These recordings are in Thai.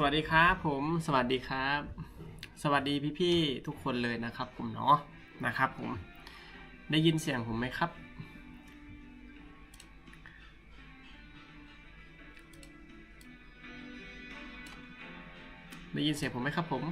สวัสดีครับผมสวัสดีครับ สวัสดีพี่ๆทุกคนเลยนะครับ ผมเนาะนะครับผมได้ยินเสียงผมไหมครับ ได้ยินเสียงผมไหมครับผม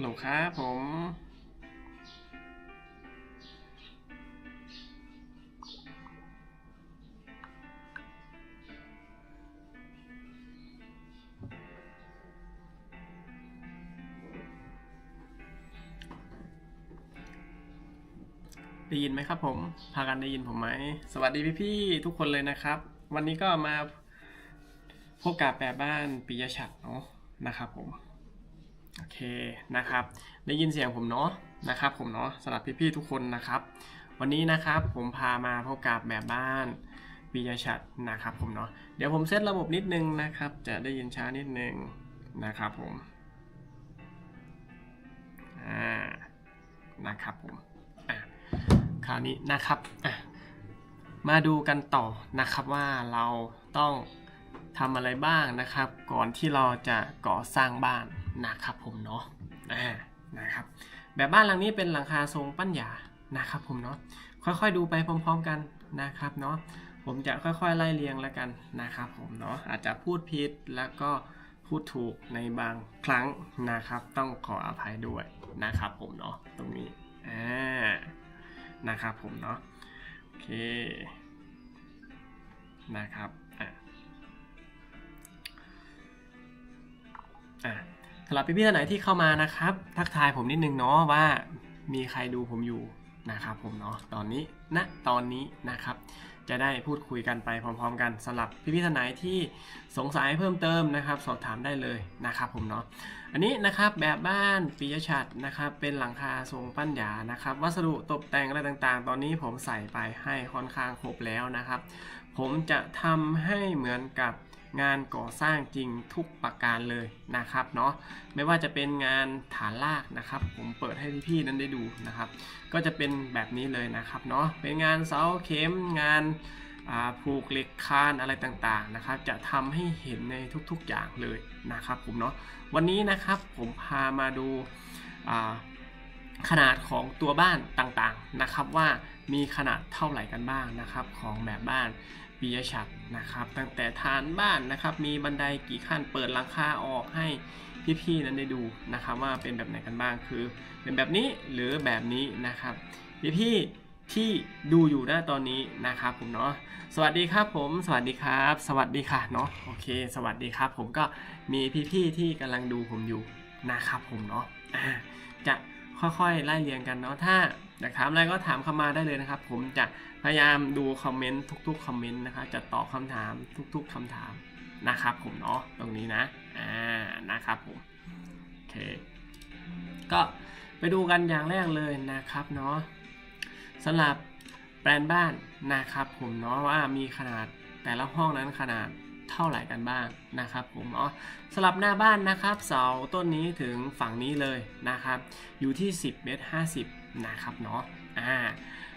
ฮัลโหลครับผม ได้ยินไหมครับผม พากันได้ยินผมไหม สวัสดีพี่ๆทุกคนเลยนะครับ วันนี้ก็มาพบกับแบบบ้านปิยชัดเนาะนะครับผม โอเคนะครับ ได้ยินเสียงผมเนาะนะครับผมเนาะสำหรับพี่ๆทุกคนนะครับ วันนี้นะครับผมพามาพบกับแบบบ้านปิยชัดนะครับผมเนาะเดี๋ยวผมเซตระบบนิดนึงนะครับ จะได้ยินช้านิดนึงนะครับผมอ่านะครับผมอะคราวนี้นะครับอะมาดูกันต่อนะครับว่าเราต้องทำอะไรบ้างนะครับ ก่อนที่เราจะก่อสร้างบ้าน นะครับผมเนาะอ่านะครับแบบบ้านหลังนี้เป็นหลังคาทรงปั้นหยานะครับผมเนาะค่อยๆดูไปพร้อม ๆกันนะครับเนาะผมจะค่อยๆไล่เรียงแล้วกันนะครับผมเนาะอาจจะพูดผิดแล้วก็พูดถูกในบางครั้งนะครับ ต้องขออภัยด้วยนะครับผมเนาะตรงนี้อ่านะครับผมเนาะโอเคนะครับอะอะ สำหรับพี่ๆท่านไหนที่เข้ามานะครับ ทักทายผมนิดนึงเนาะว่ามีใครดูผมอยู่นะครับผมเนาะตอนนี้ณนะตอนนี้นะครับ จะได้พูดคุยกันไปพร้อมๆ กันสำหรับพี่ๆท่านไหนที่สงสัยเพิ่มเติมนะครับ สอบถามได้เลยนะครับผมเนาะอันนี้นะครับแบบบ้านปิยชัดนะครับเป็นหลังคาทรงปั้นหยานะครับ วัสดุตกแต่งอะไรต่างๆ ตอนนี้ผมใส่ไปให้ค่อนข้างครบแล้วนะครับ ผมจะทำให้เหมือนกับ งานก่อสร้างจริงทุกประการเลยนะครับเนาะไม่ว่าจะเป็นงานฐานรากนะครับ ผมเปิดให้พี่ๆนั้นได้ดูนะครับ ก็จะเป็นแบบนี้เลยนะครับเนาะเป็นงานเสาเข็มงานาผูกเหล็กคานอะไรต่างๆนะครับ จะทำให้เห็นในทุกๆอย่างเลยนะครับผมเนาะวันนี้นะครับผมพามาดูาขนาดของตัวบ้านต่างๆนะครับว่ามีขนาดเท่าไหร่กันบ้างนะครับ ของแบบบ้าน ปิยชัดนะครับ ตั้งแต่ฐานบ้านนะครับ มีบันไดกี่ขั้นเปิดหลังคาออกให้พี่ๆนั้นได้ดูนะครับ ว่าเป็นแบบไหนกันบ้างคือ เป็นแบบนี้หรือแบบนี้นะครับพี่ๆที่ดูอยู่หน้าตอนนี้นะครับผมเนาะสวัสดีครับผม สวัสดีครับ สวัสดีค่ะเนาะโอเค สวัสดีครับ ผมก็มีพี่ๆที่กำลังดูผมอยู่นะครับผมเนาะจะค่อยๆไล่เรียงกันเนาะถ้าอยากถามอะไรก็ถามเข้ามาได้เลยนะครับ ผมจะ พยายามดูคอมเมนต์ทุกๆคอมเมนต์นะครับจะตอบคำถามทุกๆคำถามนะครับผมเนาะตรงนี้นะอ่านะครับผมโอเคก็ไปดูกันอย่างแรกเลยนะครับเนาะสำหรับแปลนบ้านนะครับผมเนาะว่ามีขนาดแต่ละห้องนั้นขนาดเท่าไหร่กันบ้างนะครับผมเนาะสำหรับหน้าบ้านนะครับเสาต้นนี้ถึงฝั่งนี้เลยนะครับ อยู่ที่ 10 เมตร 50 นะครับเนาะ อ่า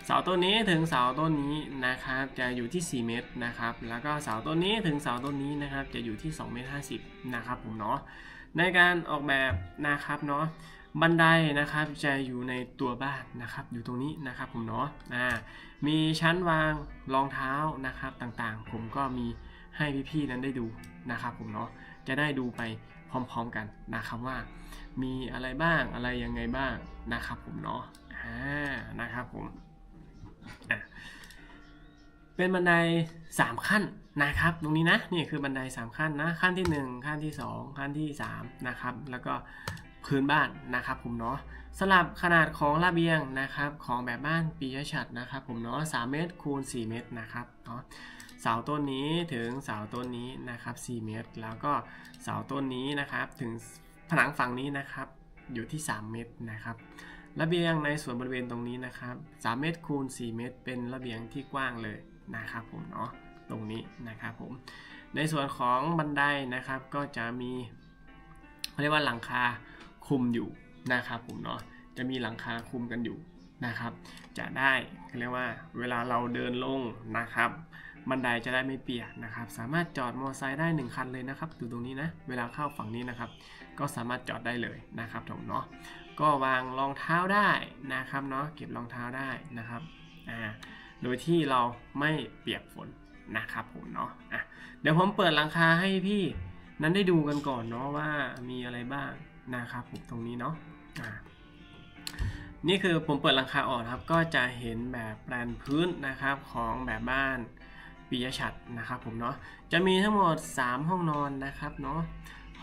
เสาต้นนี้ถึงเสาต้นนี้นะครับจะอยู่ที่ 4 เมตรนะครับแล้วก็เสาต้นนี้ถึงเสาต้นนี้นะครับจะอยู่ที่2เมตร50นะครับผมเนาะในการออกแบบนะครับเนาะบันไดนะครับจะอยู่ในตัวบ้านนะครับอยู่ตรงนี้นะครับผมเนาะอ่ามีชั้นวางรองเท้านะครับต่างๆ ผมก็มีให้พี่ๆนั้นได้ดูนะครับผมเนาะจะได้ดูไปพร้อมๆกันนะครับว่า มีอะไรบ้างอะไรยังไงบ้างนะครับผมเนาะ อ่านะครับผมเป็นบันได 3 ขั้นนะครับ ตรงนี้นะนี่คือบันได 3 ขั้นนะขั้นที่ 1 ขั้นที่ 2 ขั้นที่3นะครับแล้วก็พื้นบ้านนะครับผมเนาะสลับขนาดของระเบียงนะครับของแบบบ้านปียชัดนะครับผมเนาะ3เมตรคูณ 4 เมตรนะครับเนาะเสาต้นนี้ถึงเสาต้นนี้นะครับ 4 เมตร แล้วก็เสาต้นนี้นะครับถึงผนังฝั่งนี้นะครับอยู่ที่ 3 เมตรนะครับ ระเบียงในส่วนบริเวณตรงนี้นะครับ3เมตรคูณ4เมตร เป็นระเบียงที่กว้างเลยนะครับผมเนาะตรงนี้นะครับผมในส่วนของบันไดนะครับก็จะมีเรียกว่าหลังคาคุมอยู่นะครับผมเนาะจะมีหลังคาคุมกันอยู่นะครับ จะได้เขาเรียกว่าเวลาเราเดินลงนะครับ บันไดจะได้ไม่เปียกนะครับ สามารถจอดมอเตอร์ไซค์ได้ 1 คันเลยนะครับอยู่ตรงนี้นะเวลาเข้าฝั่งนี้นะครับ ก็สามารถจอดได้เลยนะครับผมเนาะ ก็วางรองเท้าได้นะครับเนาะเก็บรองเท้าได้นะครับอ่าโดยที่เราไม่เปียกฝนนะครับผมเนาะอะเดี๋ยวผมเปิดหลังคาให้พี่นั้นได้ดูกันก่อนเนาะว่ามีอะไรบ้างนะครับผมตรงนี้เนาะอ่านี่คือผมเปิดหลังคาออกครับก็จะเห็นแบบแปลนพื้นนะครับของแบบบ้านปิยชัดนะครับผมเนาะจะมีทั้งหมด 3 ห้องนอนนะครับเนาะ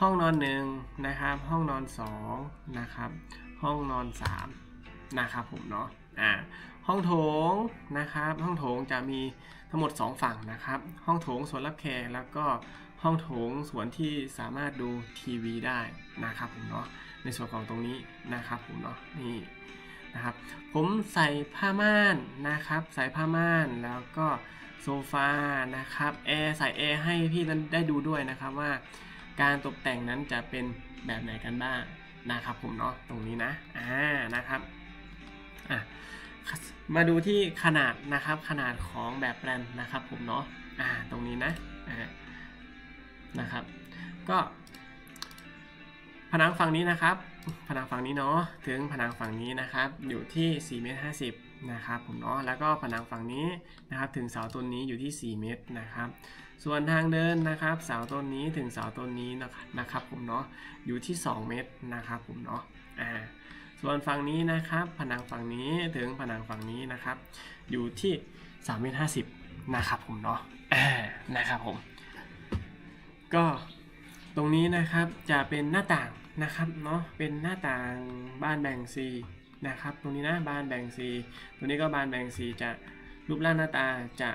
ห้องนอน1นะครับ ห้องนอน2นะครับ ห้องนอน3นะครับผมเนาะอ่าห้องโถงนะครับ ห้องโถงจะมีทั้งหมด 2 ฝั่งนะครับ ห้องโถงส่วนรับแขกแล้วก็ห้องโถงส่วนที่สามารถดูทีวีได้นะครับผมเนาะในส่วนของตรงนี้นะครับผมเนาะนี่นะครับ ผมใส่ผ้าม่านนะครับ ใส่ผ้าม่านแล้วก็โซฟานะครับแอร์ใส่แอร์ให้พี่นั้นได้ดูด้วยนะครับว่า การตกแต่งนั้นจะเป็นแบบไหนกันบ้างนะครับผมเนาะตรงนี้นะอ่านะครับอะมาดูที่ขนาดนะครับขนาดของแบบแปลนนะครับผมเนาะอ่าตรงนี้นะอ่านะครับ ก็ ผนังฝั่งนี้นะครับ ผนังฝั่งนี้เนาะถึงผนังฝั่งนี้นะครับ อยู่ที่4เมตร50 นะครับผมเนาะแล้วก็ผนังฝั่งนี้นะครับถึงเสาต้นนี้อยู่ที่ 4 เมตรนะครับ ส่วนทางเดินนะครับเสาต้นนี้ถึงเสาต้นนี้นะครับผมเนาะอยู่ที่ 2 เมตรนะครับผมเนาะอ่าส่วนฝั่งนี้นะครับผนังฝั่งนี้ถึงผนังฝั่งนี้นะครับ อยู่ที่3เมตร50นะครับผมเนาะนะครับผม ก็ตรงนี้นะครับจะเป็นหน้าต่างนะครับเนาะเป็นหน้าต่างบ้านแบ่งซี นะครับ ตรงนี้นะบานแบ่งซีตรงนี้ก็บานแบ่งซีจะรูปร่างหน้าตาจะ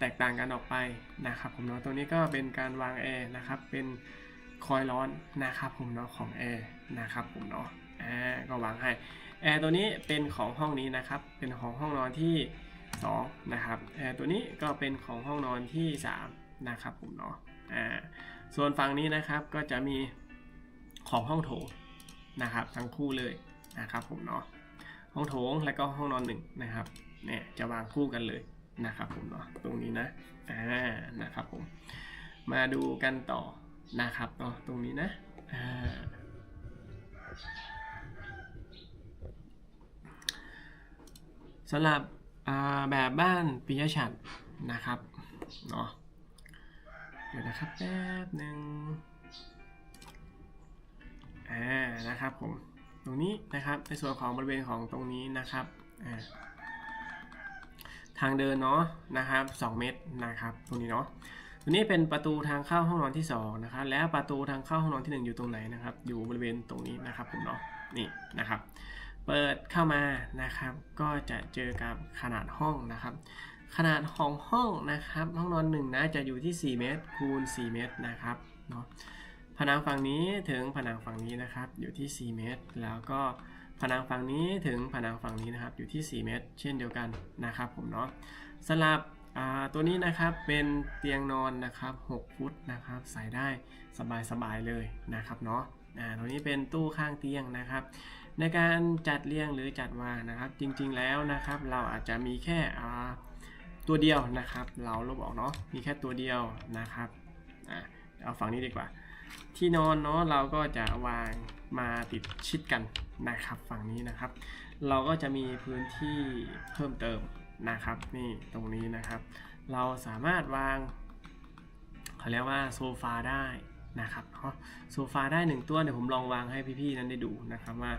แตกต่างกันออกไปนะครับผมเนาะตรงนี้ก็เป็นการวางแอร์นะครับ เป็นคอยร้อนนะครับผมเนาะของแอร์นะครับผมเนาะอ่าก็วางให้แอร์ตัวนี้เป็นของห้องนี้นะครับ เป็นของห้องนอนที่2นะครับแอร์ตัวนี้ก็เป็นของห้องนอนที่3นะครับผมเนาะอ่าส่วนฝั่งนี้นะครับก็จะมีของห้องโถงนะครับทั้งคู่เลยนะครับผมเนาะ ห้องโถงและก็ห้องนอนหนึ่งนะครับเนี่ยจะวางคู่กันเลยนะครับผมเนาะตรงนี้นะอ่านะครับผมมาดูกันต่อนะครับเนาะตรงนี้นะอ่าสำหรับแบบบ้านปิยชัดนะครับเนาะเดี๋ยวนะครับแป๊บหนึ่งอ่านะครับผม รงนี้นะครับ ในส่วนของบริเวณของตรงนี้นะครับทางเดินเนาะนะครับ 2 เมตรนะครับ ตรงนี้เนาะตรงนี้เป็นประตูทางเข้าห้องนอนที่2นะครับแล้วประตูทางเข้าห้องนอนที่ 1 อยู่ตรงไหนนะครับ อยู่บริเวณตรงนี้นะครับผมเนาะนี่นะครับ เปิดเข้ามานะครับ ก็จะเจอกับขนาดห้องนะครับ ขนาดของห้องนะครับ ห้องนอนหนึ่งนะจะอยู่ที่ 4 เมตรคูณ4เมตรนะครับเนาะ ผนังฝั่งนี้ถึงผนังฝั่งนี้นะครับอยู่ที่ 4 เมตร แล้วก็ผนังฝั่งนี้ถึงผนังฝั่งนี้นะครับอยู่ที่ 4 เมตร เช่นเดียวกันนะครับผมเนาะสลับตัวนี้นะครับเป็นเตียงนอนนะครับ 6 ฟุตนะครับใส่ได้สบายๆเลยนะครับเนาะอ่าตัวนี้เป็นตู้ข้างเตียงนะครับ ในการจัดเรียงหรือจัดวางนะครับ จริงๆแล้วนะครับ เราอาจจะมีแค่ตัวเดียวนะครับ เราลบออกเนาะมีแค่ตัวเดียวนะครับอ่าเอาฝั่งนี้ดีกว่า ที่นอนเนาะเราก็จะวางมาติดชิดกันนะครับ ฝั่งนี้นะครับ เราก็จะมีพื้นที่เพิ่มเติมนะครับ นี่ตรงนี้นะครับ เราสามารถวางเขาเรียกว่าโซฟาได้นะครับเนาะโซฟาได้หนึ่งตัวเดี๋ยวผมลองวางให้พี่ๆนั้นได้ดูนะครับว่า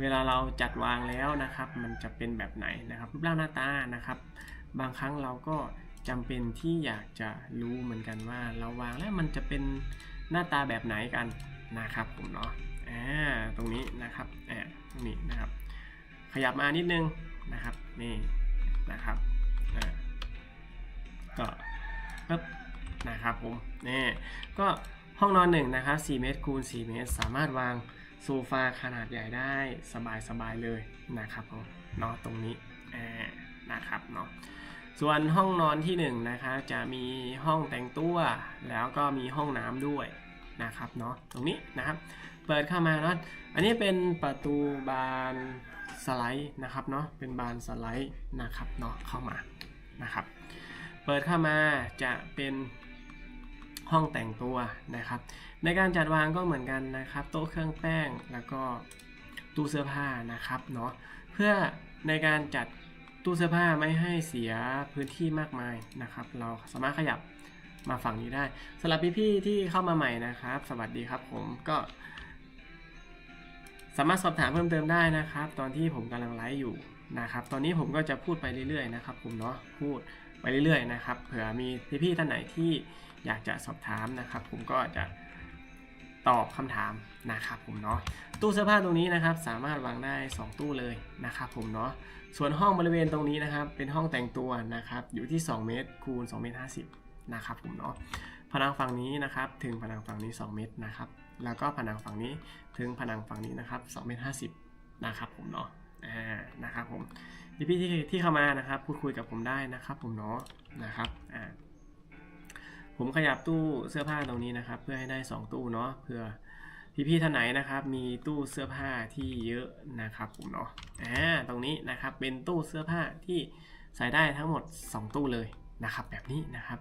เวลาเราจัดวางแล้วนะครับ มันจะเป็นแบบไหนนะครับรูปร่างหน้าตานะครับ บางครั้งเราก็จำเป็นที่อยากจะรู้เหมือนกันว่าเราวางแล้วมันจะเป็น หน้าตาแบบไหนกันนะครับผมเนาะอ่าตรงนี้นะครับอ่าตรงนี้นะครับ ขยับมานิดนึงนะครับนี่นะครับอ่าก็ปึ๊บนะครับผมนี่ก็ห้องนอนหนึ่งนะครับ4เมตรคูณ4เมตร สามารถวางโซฟาขนาดใหญ่ได้สบายๆเลยนะครับผมเนาะตรงนี้อ่านะครับเนาะ ส่วนห้องนอนที่1นงนะครับจะมีห้องแต่งตัว แล้วก็มีห้องน้ำด้วยนะครับเนาะตรงนี้นะครับ เปิดเข้ามาเนาะอันนี้เป็นประตูบานสไลด์นะครับเนาะเป็นบานสไลด์นะครับเนาะเข้ามานะครับ เปิดเข้ามาจะเป็นห้องแต่งตัวนะครับ ในการจัดวางก็เหมือนกันนะครับ โต๊ะเครื่องแป้งแล้วก็ตู้เสื้อผ้านะครับเนาะเพื่อในการจัด ตู้เสื้อผ้าไม่ให้เสียพื้นที่มากมายนะครับ เราสามารถขยับมาฝั่งนี้ได้สำหรับพี่ๆที่เข้ามาใหม่นะครับ สวัสดีครับผมก็ สามารถสอบถามเพิ่มเติมได้นะครับ ตอนที่ผมกำลังไลฟ์อยู่นะครับ ตอนนี้ผมก็จะพูดไปเรื่อยๆนะครับผมเนาะพูดไปเรื่อยๆนะครับ เผื่อมีพี่ๆท่านไหนที่อยากจะสอบถามนะครับ ผมก็จะตอบคำถามนะครับผมเนาะตู้เสื้อผ้าตรงนี้นะครับ สามารถวางได้ 2 ตู้เลยนะครับผมเนาะ ส่วนห้องบริเวณตรงนี้นะครับ เป็นห้องแต่งตัวนะครับ อยู่ที่ 2 เมตรคูณ2เมตร50นะครับผมเนาะผนังฝั่งนี้นะครับ ถึงผนังฝั่งนี้ 2 เมตรนะครับ แล้วก็ผนังฝั่งนี้ถึงผนังฝั่งนี้นะครับ2เมตร50นะครับผมเนาะอ่านะครับผมพี่ที่ที่เข้ามานะครับพูดคุยกับผมได้นะครับ ผมเนาะนะครับอ่าผมขยับตู้เสื้อผ้าตรงนี้นะครับ เพื่อให้ได้ 2 ตู้เนาะเพื่อ พี่ๆท่านไหนนะครับ มีตู้เสื้อผ้าที่เยอะนะครับผมเนาะอ่าตรงนี้นะครับเป็นตู้เสื้อผ้าที่ใส่ได้ทั้งหมด 2 ตู้เลยนะครับ แบบนี้นะครับ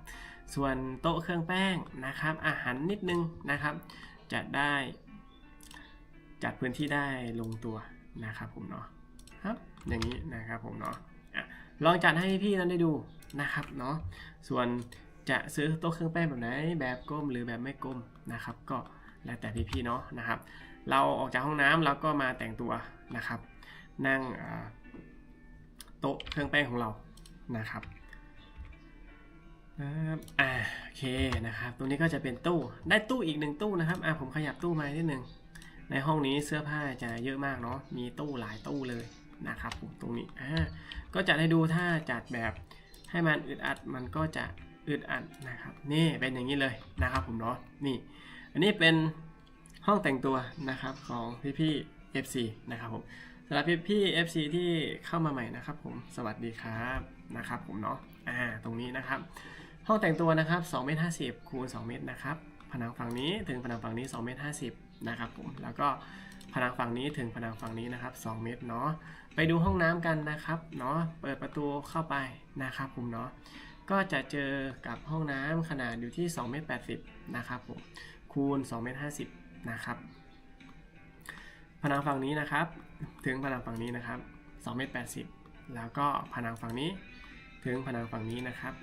ส่วนโต๊ะเครื่องแป้งนะครับ อาหารนิดนึงนะครับ จะได้ จัดพื้นที่ได้ลงตัวนะครับผมเนาะครับ อย่างนี้นะครับผมเนาะลองจัดให้พี่นั้นได้ดูนะครับเนาะส่วนจะซื้อโต๊ะเครื่องแป้งแบบไหนแบบก้มหรือแบบไม่ก้มนะครับ ก็ แล้วแต่พี่ๆเนาะนะครับ เราออกจากห้องน้ำเราก็มาแต่งตัวนะครับ นั่งโต๊ะเครื่องแป้งของเรานะครับครับอ่าโอเคนะครับ ตรงนี้ก็จะเป็นตู้ได้ตู้อีกหนึ่งตู้นะครับอ่าผมขยับตู้มานิดหนึ่งในห้องนี้เสื้อผ้าจะเยอะมากเนาะมีตู้หลายตู้เลยนะครับผมตรงนี้อ่าก็จัดให้ดูถ้าจัดแบบให้มันอึดอัดมันก็จะอึดอัดนะครับ นี่เป็นอย่างนี้เลยนะครับผมเนาะนี่ อันนี้เป็นห้องแต่งตัวนะครับของพี่ๆ FC นะครับผมสำหรับพี่ๆ FC ที่เข้ามาใหม่นะครับผมสวัสดีครับนะครับผมเนาะอ่าตรงนี้นะครับ ห้องแต่งตัวนะครับ2เมตร50คูณ2เมตรนะครับผนังฝั่งนี้ถึงผนังฝั่งนี้2เมตร50นะครับผมแล้วก็ผนังฝั่งนี้ถึงผนังฝั่งนี้นะครับ 2 เมตรเนาะไปดูห้องน้ำกันนะครับเนาะเปิดประตูเข้าไปนะครับผมเนาะก็จะเจอกับห้องน้ำขนาดอยู่ที่2เมตร80นะครับผม คูณ2เมตร50นะครับผนังฝั่งนี้นะครับ ถึงผนังฝั่งนี้นะครับ2เมตร80 แล้วก็ผนังฝั่งนี้ถึงผนังฝั่งนี้นะครับ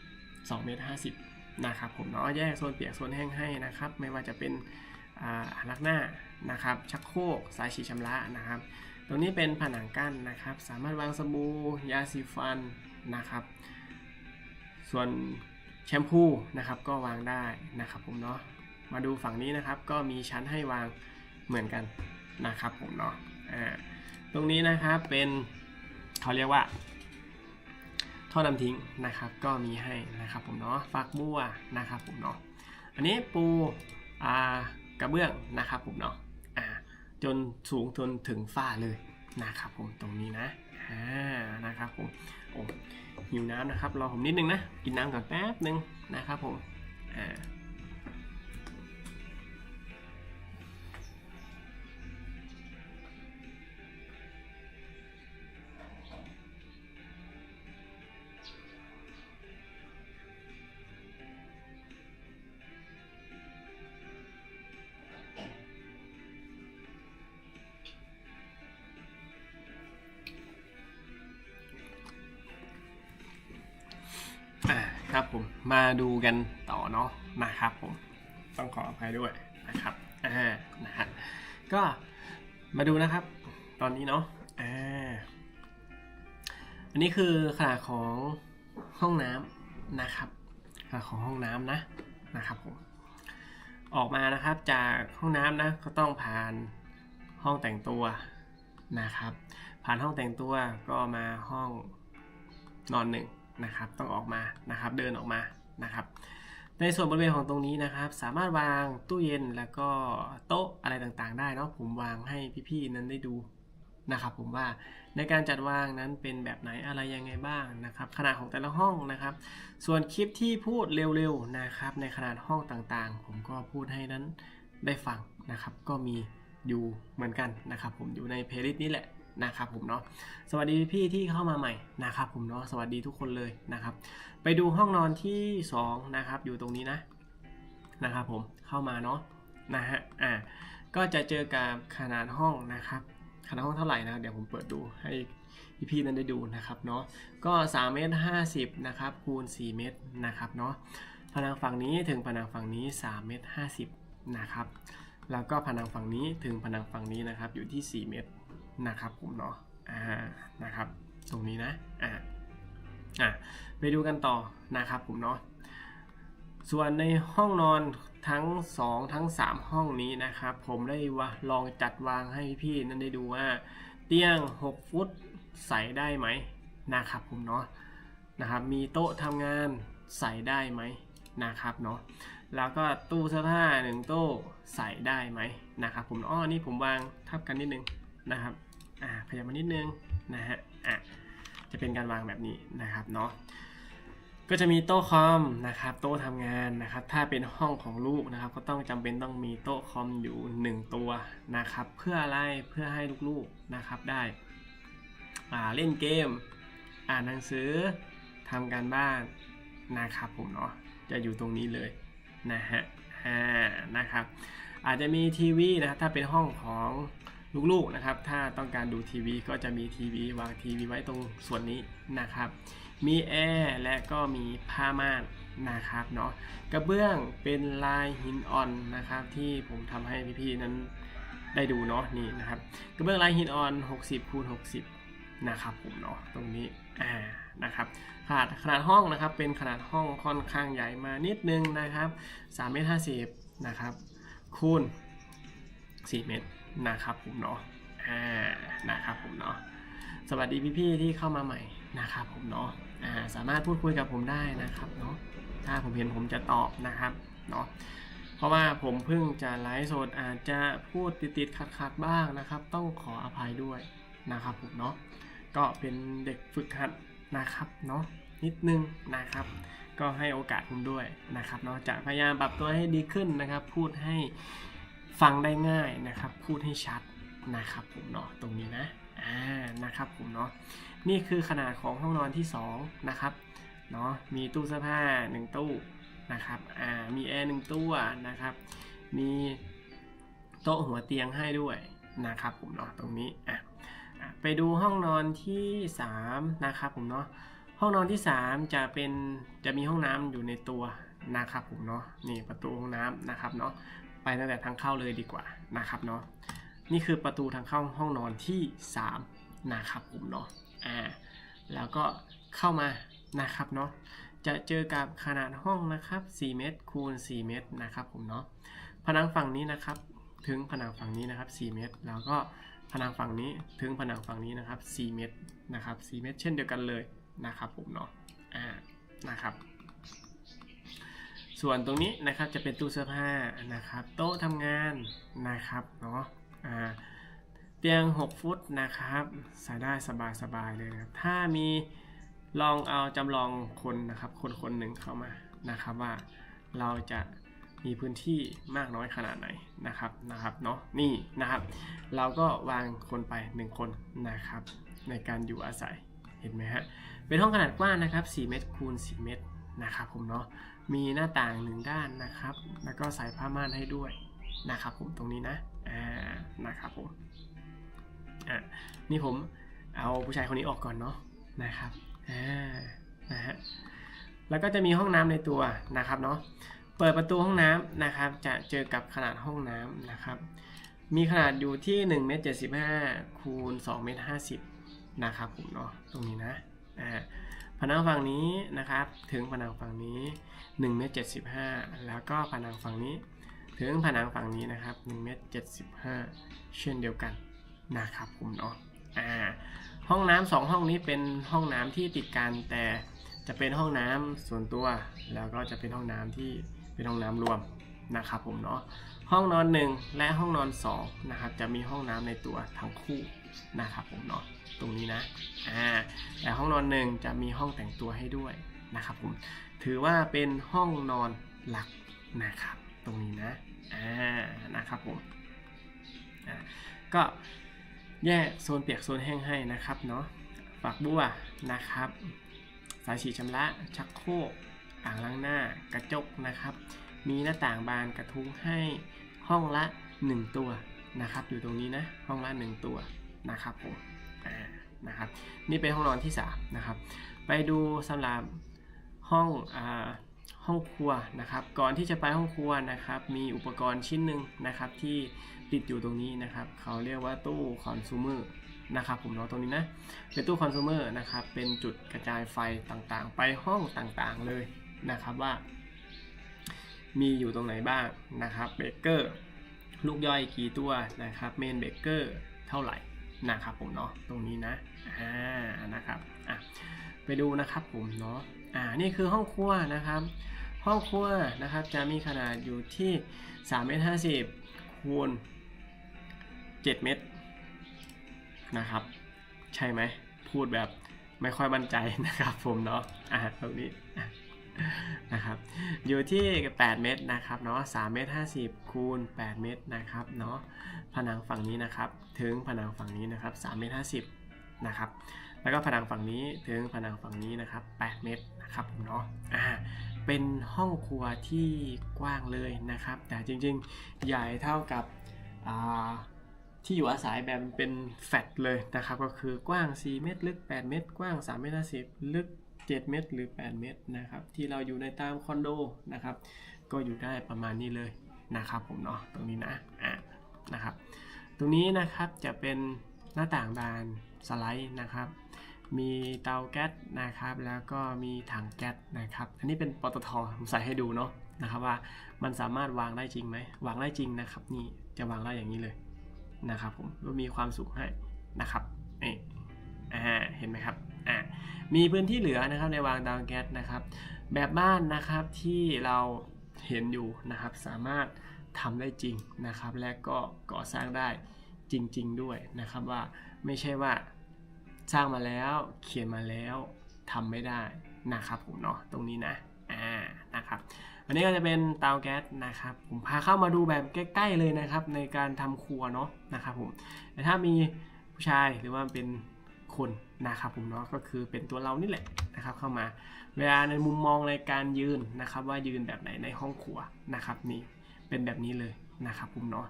2เมตร50นะครับผมเนาะแยกโซนเปียกโซนแห้งให้นะครับ ไม่ว่าจะเป็นอาอ่างล้างหน้านะครับ ชักโครกสายฉีดชำระนะครับ ตรงนี้เป็นผนังกั้นนะครับ สามารถวางสบู่ยาสีฟันนะครับ ส่วนแชมพูนะครับก็วางได้นะครับผมเนาะ มาดูฝั่งนี้นะครับ ก็มีชั้นให้วางเหมือนกันนะครับผมเนาะตรงนี้นะครับเป็นเขาเรียกว่าท่อนำทิ้งนะครับ ก็มีให้นะครับผมเนาะฝักบัวนะครับผมเนาะอันนี้ปูกระเบื้องนะครับผมเนาะจนสูงจนถึงฝ้าเลยนะครับผมตรงนี้นะอ่านะครับผมโอ้หิวน้ำนะครับรอผมนิดนึงนะกินน้ำก่อนแป๊บนึงนะครับผมอ่า ดูกันต่อเนาะนะครับผมต้องขออภัยด้วยนะครับอ่านะฮะก็มาดูนะครับ ตอนนี้เนาะอ่าอันนี้คือขนาดของห้องน้ำนะครับขนาดของห้องน้ำนะนะครับผมออกมานะครับจากห้องน้ำนะก็ต้องผ่านห้องแต่งตัวนะครับ ผ่านห้องแต่งตัวก็มาห้องนอนหนึ่งนะครับ ต้องออกมานะครับ เดินออกมา นะครับ ในส่วนบริเวณของตรงนี้นะครับ สามารถวางตู้เย็นแล้วก็โต๊ะอะไรต่างๆ ได้เนาะผมวางให้พี่ๆนั้นได้ดูนะครับผมว่าในการจัดวางนั้นเป็นแบบไหนอะไรยังไงบ้างนะครับขนาดของแต่ละห้องนะครับ ส่วนคลิปที่พูดเร็วๆนะครับ ในขนาดห้องต่างๆ ผมก็พูดให้นั้นได้ฟังนะครับ ก็มีอยู่เหมือนกันนะครับ ผมอยู่ในเพลย์ลิสต์นี้แหละ นะครับผมเนาะสวัสดีพี่ที่เข้ามาใหม่นะครับผมเนาะสวัสดีทุกคนเลยนะครับ ไปดูห้องนอนที่2นะครับอยู่ตรงนี้นะนะครับผมเข้ามาเนาะนะฮะอ่าก็จะเจอกับขนาดห้องนะครับขนาดห้องเท่าไหร่นะเดี๋ยวผมเปิดดูให้พี่ๆนั้นได้ดูนะครับเนาะก็3เมตร50นะครับคูณ 4 เมตรนะครับเนาะผนังฝั่งนี้ถึงผนังฝั่งนี้3เมตร50นะครับแล้วก็ผนังฝั่งนี้ถึงผนังฝั่งนี้นะครับอยู่ที่ 4 เมตร นะครับผมเนาะอ่านะครับ ตรงนี้นะอ่าอ่าไปดูกันต่อนะครับผมเนาะส่วนในห้องนอนทั้ง 2 ทั้ง 3 ห้องนี้นะครับ ผมได้ว่าลองจัดวางให้พี่นั้นได้ดูว่า เตียง 6 ฟุตใส่ได้ไหมนะครับผมเนาะนะครับมีโต๊ะทำงานใส่ได้ไหมนะครับเนาะแล้วก็ตู้เสื้อผ้าหนึ่งตู้ใส่ได้ไหมนะครับผมอ้อนี่ผมวางทับกันนิดนึงนะครับ อ่าขยับมานิดนึงนะฮะอะจะเป็นการวางแบบนี้นะครับเนาะก็จะมีโต๊ะคอมนะครับโต๊ะทำงานนะครับ ถ้าเป็นห้องของลูกนะครับ ก็ต้องจำเป็นต้องมีโต๊ะคอมอยู่ 1 ตัวนะครับ เพื่ออะไรเพื่อให้ลูกๆนะครับได้อ่าเล่นเกม อ่านหนังสือทำการบ้านนะครับผมเนาะจะอยู่ตรงนี้เลยนะฮะอ่านะครับ อาจจะมีทีวีนะครับถ้าเป็นห้องของ ลูกๆนะครับ ถ้าต้องการดูทีวีก็จะมีทีวีวางทีวีไว้ตรงส่วนนี้นะครับ มีแอร์และก็มีผ้าม่านนะครับเนาะกระเบื้องเป็นลายหินอ่อนนะครับ ที่ผมทำให้พี่ๆนั้นได้ดูเนาะนี่นะครับ กระเบื้องลายหินอ่อน 60คูณ60 นะครับผมเนาะตรงนี้อ่านะครับขนาดขนาดห้องนะครับเป็นขนาดห้องค่อนข้างใหญ่มานิดนึงนะครับ3เมตร50นะครับคูณ4เมตร นะครับผมเนาะอ่านะครับผมเนาะสวัสดีพี่ๆที่เข้ามาใหม่นะครับผมเนาะอ่าสามารถพูดคุยกับผมได้นะครับเนาะถ้าผมเห็นผมจะตอบนะครับเนาะเพราะว่าผมเพิ่งจะไลฟ์สดอาจจะพูดติดๆขัดๆบ้างนะครับ ต้องขออภัยด้วยนะครับผมเนาะก็เป็นเด็กฝึกหัดนะครับเนาะนิดนึงนะครับ ก็ให้โอกาสผมด้วยนะครับเนาะจะพยายามปรับตัวให้ดีขึ้นนะครับ พูดให้ ฟังได้ง่ายนะครับ พูดให้ชัดนะครับผมเนาะตรงนี้นะอ่านะครับผมเนาะนี่คือขนาดของห้องนอนที่ 2 นะครับเนาะมีตู้เสื้อผ้า 1 ตู้นะครับอ่ามีแอร์หนึ่งตัวนะครับ มีโต๊ะหัวเตียงให้ด้วยนะครับผมเนาะตรงนี้อะไปดูห้องนอนที่ 3 นะครับผมเนาะห้องนอนที่ 3 จะเป็นจะมีห้องน้ำอยู่ในตัวนะครับผมเนาะนี่ประตูห้องน้ำนะครับเนาะ ไปตั้งแต่ทางเข้าเลยดีกว่านะครับเนาะนี่คือประตูทางเข้าห้องนอนที่ 3 นะครับผมเนาะอ่าแล้วก็เข้ามานะครับเนาะจะเจอกับขนาดห้องนะครับ 4 เมตรคูณ 4 เมตรนะครับผมเนาะผนังฝั่งนี้นะครับถึงผนังฝั่งนี้นะครับ 4 เมตร แล้วก็ผนังฝั่งนี้ถึงผนังฝั่งนี้นะครับ 4 เมตรนะครับ 4 เมตร เช่นเดียวกันเลยนะครับผมเนาะอ่านะครับ ส่วนตรงนี้นะครับจะเป็นตู้เสื้อผ้านะครับ โต๊ะทำงานนะครับเนาะอ่าเตียง 6 ฟุตนะครับใส่ได้สบายๆเลยนะครับ ถ้ามีลองเอาจำลองคนนะครับ คนคนหนึ่งเข้ามานะครับว่าเราจะมีพื้นที่มากน้อยขนาดไหนนะครับนะครับเนาะนี่นะครับ เราก็วางคนไป 1 คนนะครับ ในการอยู่อาศัยเห็นไหมฮะเป็นห้องขนาดกว้างนะครับ 4 เมตรคูณ 4 เมตรนะครับผมเนาะ มีหน้าต่างหนึ่งด้านนะครับ แล้วก็ใส่ผ้าม่านให้ด้วยนะครับผมตรงนี้นะอ่านะครับผมอะนี่ผมเอาผู้ชายคนนี้ออกก่อนเนาะนะครับอ่านะฮะแล้วก็จะมีห้องน้ำในตัวนะครับเนาะเปิดประตูห้องน้ำนะครับ จะเจอกับขนาดห้องน้ำนะครับ มีขนาดอยู่ที่1เมตร75คูณ2เมตร50นะครับผมเนาะตรงนี้นะอ่า ผนังฝั่งนี้นะครับ ถึงผนังฝั่งนี้1เมตร75 แล้วก็ผนังฝั่งนี้ ถึงผนังฝั่งนี้นะครับ1เมตร75 เช่นเดียวกันนะครับผมเนาะอ่าห้องน้ำสองห้องนี้เป็นห้องน้ำที่ติดกันแต่จะเป็นห้องน้ำส่วนตัว แล้วก็จะเป็นห้องน้ำที่เป็นห้องน้ำรวมนะครับผมเนาะห้องนอนหนึ่งและห้องนอนสองนะครับจะมีห้องน้ำในตัวทั้งคู่นะครับผมเนาะ ตรงนี้นะอ่าแต่ห้องนอนหนึ่งจะมีห้องแต่งตัวให้ด้วยนะครับผมถือว่าเป็นห้องนอนหลักนะครับ ตรงนี้นะอ่านะครับผมอ่าก็แยกโซนเปียกโซนแห้งให้นะครับเนาะฝักบัวนะครับ สายฉีดชำระชักโครกอ่างล้างหน้ากระจกนะครับ มีหน้าต่างบานกระทุ้งให้ห้องละ 1 ตัวนะครับ อยู่ตรงนี้นะห้องละ 1 ตัวนะครับผม นะครับนี่เป็นห้องนอนที่3นะครับไปดูสำหรับห้องอ่าห้องครัวนะครับ ก่อนที่จะไปห้องครัวนะครับ มีอุปกรณ์ชิ้นหนึ่งนะครับที่ติดอยู่ตรงนี้นะครับ เขาเรียกว่าตู้คอน sumer นะครับผมเนาะตรงนี้นะเป็นตู้คอน sumer นะครับเป็นจุดกระจายไฟต่างๆ ไปห้องต่างๆเลยนะครับว่า มีอยู่ตรงไหนบ้างนะครับเบเกอร์ลูกย่อยกี่ตัวนะครับเมนเบเกอร์เท่าไหร่ นะครับผมเนาะตรงนี้นะอ่านะครับอะไปดูนะครับผมเนาะอ่านี่คือห้องครัวนะครับ ห้องครัวนะครับจะมีขนาดอยู่ที่3เมตร50คูณ7เมตรนะครับ ใช่ไหมพูดแบบไม่ค่อยมั่นใจนะครับผมเนาะอ่าตรงนี้อะ นะครับอยู่ที่ 8 เมตรนะครับเนาะ3เมตร50 คูณ 8 เมตรนะครับเนาะผนังฝั่งนี้นะครับถึงผนังฝั่งนี้นะครับ3เมตร50นะครับแล้วก็ผนังฝั่งนี้ถึงผนังฝั่งนี้นะครับ 8 เมตรนะครับเนาะอ่าเป็นห้องครัวที่กว้างเลยนะครับ แต่จริงๆใหญ่เท่ากับที่อยู่อาศัยแบบเป็นแฟลตเลยนะครับ ก็คือกว้าง 4 เมตร ลึก 8 เมตร กว้าง 3 เมตร50ลึก 7 เมตร หรือ 8 เมตรนะครับ ที่เราอยู่ในตามคอนโดนะครับ ก็อยู่ได้ประมาณนี้เลยนะครับผมเนาะตรงนี้นะอะนะครับ ตรงนี้นะครับจะเป็นหน้าต่างบานสไลด์นะครับ มีเตาแก๊สนะครับ แล้วก็มีถังแก๊สนะครับ อันนี้เป็นปตทผมใส่ให้ดูเนาะนะครับว่ามันสามารถวางได้จริงไหมวางได้จริงนะครับ นี่จะวางได้อย่างนี้เลยนะครับผมก็มีความสูงให้นะครับนี่อ่าเห็นไหมครับ อ่ามีพื้นที่เหลือนะครับในวางเตาแก๊สนะครับ แบบบ้านนะครับที่เราเห็นอยู่นะครับ สามารถทำได้จริงนะครับ และก็ก่อสร้างได้จริง ๆ ด้วยนะครับว่าไม่ใช่ว่าสร้างมาแล้วเขียนมาแล้วทำไม่ได้นะครับผมเนาะตรงนี้นะอ่านะครับอันนี้ก็จะเป็นเตาแก๊สนะครับ ผมพาเข้ามาดูแบบใกล้ๆเลยนะครับ ในการทำครัวเนาะนะครับผมแต่ถ้ามีผู้ชายหรือว่าเป็น คนนะครับผมเนาะก็คือเป็นตัวเรานี่แหละนะครับเข้ามาเวลาในมุมมองในการยืนนะครับ ว่ายืนแบบไหนในห้องครัวนะครับนี่เป็นแบบนี้เลยนะครับผมเนาะ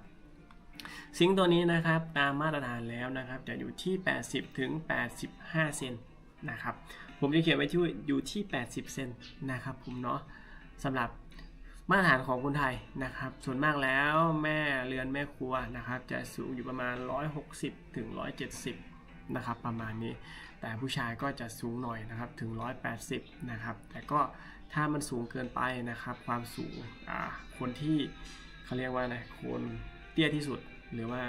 ซิงตัวนี้นะครับตามมาตรฐานแล้วนะครับจะอยู่ที่ 80ถึง85 เซนนะครับผมจะเขียนไว้ที่อยู่ที่ 80 เซนนะครับผมเนาะสำหรับมาตรฐานของคนไทยนะครับ ส่วนมากแล้วแม่เรือนแม่ครัวนะครับ จะสูงอยู่ประมาณ 160ถึง170 นะครับประมาณนี้ แต่ผู้ชายก็จะสูงหน่อยนะครับถึง 180 นะครับ แต่ก็ถ้ามันสูงเกินไปนะครับ ความสูงคนที่เขาเรียกว่านะคนเตี้ยที่สุดหรือว่า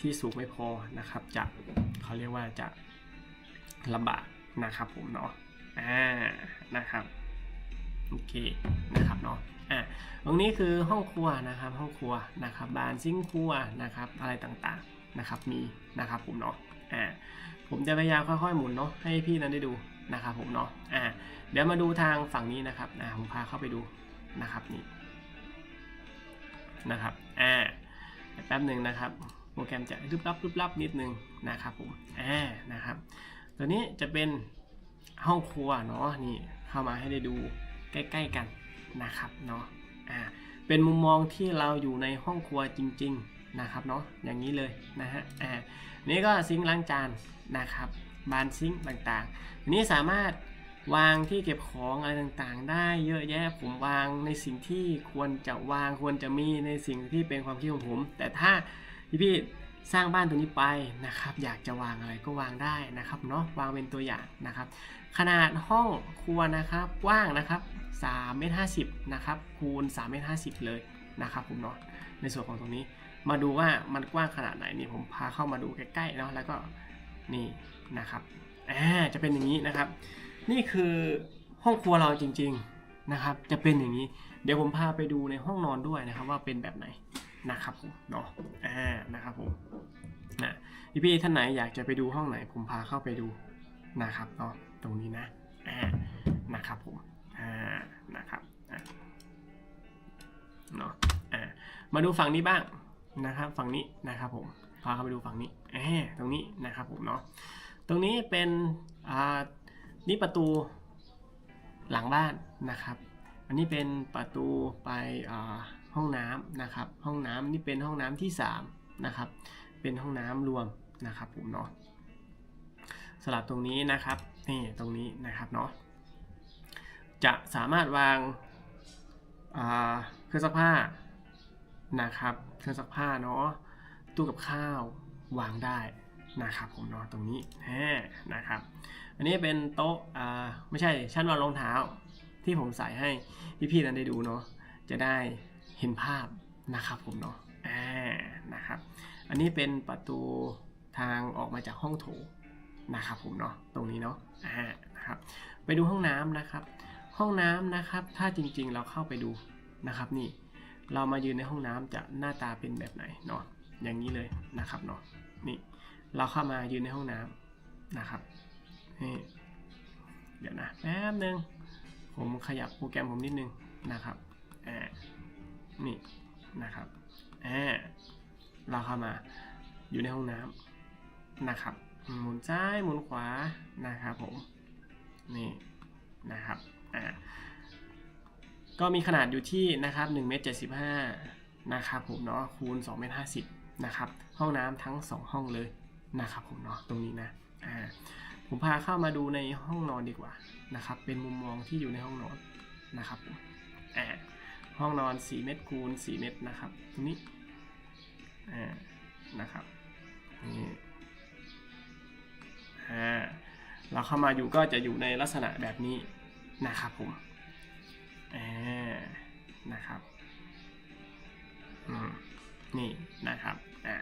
ที่สูงไม่พอนะครับจะเขาเรียกว่าจะลำบากนะครับผมเนาะอ่านะครับโอเคนะครับเนาะ อะตรงนี้คือห้องครัวนะครับห้องครัวนะครับบานซิงค์ครัวนะครับอะไรต่างๆนะครับมีนะครับผมเนาะอ่าผมจะพยายามค่อยๆหมุนเนาะให้พี่นั้นได้ดูนะครับผมเนาะอ่าเดี๋ยวมาดูทางฝั่งนี้นะครับอ่าผมพาเข้าไปดูนะครับนี่นะครับอ่าแป๊บหนึ่งนะครับโปรแกรมจะรึบรับรึบรับนิดนึงนะครับผมอ่านะครับตัวนี้จะเป็นห้องครัวเนาะนี่เข้ามาให้ได้ดูใกล้ ๆ กัน นะครับเนาะอ่าเป็นมุมมองที่เราอยู่ในห้องครัวจริง ๆนะครับเนาะอย่างนี้เลยนะฮะอ่านี่ก็ซิงค์ล้างจานนะครับบานซิงค์ต่างๆนี้สามารถวางที่เก็บของอะไรต่างๆ ได้เยอะแยะผมวางในสิ่งที่ควรจะวางควรจะมีในสิ่งที่เป็นความคิดของผม แต่ถ้าพี่สร้างบ้านตรงนี้ไปนะครับ อยากจะวางอะไรก็วางได้นะครับเนาะวางเป็นตัวอย่างนะครับ ขนาดห้องครัวนะครับกว้างนะครับ3เมตร50นะครับคูณ3เมตร50 เลยนะครับผมเนาะในส่วนของตรงนี้มาดูว่ามันกว้างขนาดไหนนี่ผมพาเข้ามาดูใกล้ๆเนาะแล้วก็นี่นะครับอ่าจะเป็นอย่างนี้นะครับ นี่คือห้องครัวเราจริง ๆนะครับ จะเป็นอย่างนี้ เดี๋ยวผมพาไปดูในห้องนอนด้วยนะครับ ว่าเป็นแบบไหนนะครับผมเนาะอ่านะครับผมนะพี่ๆท่านไหนอยากจะไปดูห้องไหน ผมพาเข้าไปดูนะครับเนาะ ตรงนี้นะอ่านะครับผมอ่านะครับเนาะอ่ามาดูฝั่งนี้บ้างนะครับ ฝั่งนี้นะครับผมพาเข้าไปดูฝั่งนี้แหมตรงนี้นะครับผมเนาะตรงนี้เป็นอ่านี่ประตูหลังบ้านนะครับ อันนี้เป็นประตูไปอ่าห้องน้ำนะครับ ห้องน้ำนี่เป็นห้องน้ำที่3นะครับเป็นห้องน้ำรวมนะครับผมเนาะสลับตรงนี้นะครับ นี่ตรงนี้นะครับเนาะจะสามารถวางาเครื่องซักผ้านะครับเครื่องซักผ้าเนาะตู้กับข้าววางได้นะครับผมเนาะตรงนี้แฮ่นะครับ อันนี้เป็นโต๊ะไม่ใช่ชั้นวางรองเท้าที่ผมใส่ให้พี่ๆนั้นได้ดูเนาะจะได้เห็นภาพนะครับผมเนาะอ่านะครับ อันนี้เป็นประตูทางออกมาจากห้องโถง นะครับผมเนาะตรงนี้เนาะอ่านะครับไปดูห้องน้ำนะครับ ห้องน้ำนะครับ ถ้าจริงๆเราเข้าไปดูนะครับนี่เรามายืนในห้องน้ำจะหน้าตาเป็นแบบไหนเนาะอย่างนี้เลยนะครับเนาะนี่เราเข้ามายืนในห้องน้ำนะครับนี่เดี๋ยวนะแป๊บนึงผมขยับโปรแกรมผมนิดนึงนะครับอ่านี่นะครับอ่าเราเข้ามาอยู่ในห้องน้ำนะครับ หมุนซ้ายหมุนขวานะครับผมนี่นะครับอ่าก็มีขนาดอยู่ที่นะครับ1เมตร75นะครับผมเนาะคูณ2เมตร50นะครับห้องน้ำทั้ง 2 ห้องเลยนะครับผมเนาะตรงนี้นะอ่าผมพาเข้ามาดูในห้องนอนดีกว่านะครับเป็นมุมมองที่อยู่ในห้องนอนนะครับผมอ่าห้องนอน 4 เมตรคูณ4เมตรนะครับตรงนี้อ่านะครับนี่ อ่าเราเข้ามาอยู่ก็จะอยู่ในลักษณะแบบนี้นะครับผมอ่านะครับนี่นะครับอ่า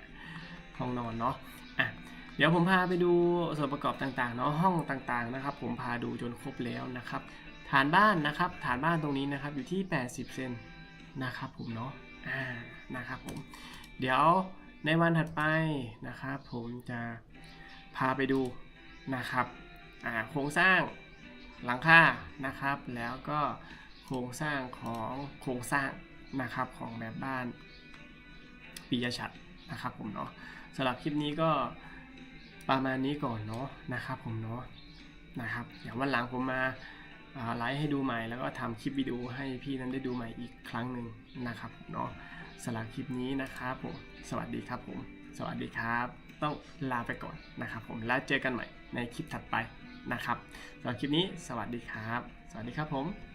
ห้องนอนเนาะอะเดี๋ยวผมพาไปดูส่วนประกอบต่างๆเนาะห้องต่างๆนะครับ ผมพาดูจนครบแล้วนะครับ ฐานบ้านนะครับ ฐานบ้านตรงนี้นะครับอยู่ที่ 80 เซนนะครับผมเนาะอ่านะครับผมเดี๋ยวในวันถัดไปนะครับ ผมจะพาไปดู นะครับโครงสร้างหลังคานะครับ แล้วก็โครงสร้างของโครงสร้างนะครับของแบบบ้านปิยชัดนะครับผมเนาะสำหรับคลิปนี้ก็ประมาณนี้ก่อนเนาะนะครับผมเนาะนะครับอย่างวันหลังผมมาไลฟ์ให้ดูใหม่แล้วก็ทำคลิปวิดีโอให้พี่นั้นได้ดูใหม่อีกครั้งหนึ่งนะครับเนาะสำหรับคลิปนี้นะครับผมสวัสดีครับผม สวัสดีครับ ต้องลาไปก่อนนะครับผมแล้วเจอกันใหม่ในคลิปถัดไปนะครับสำหรับคลิปนี้สวัสดีครับ สวัสดีครับผม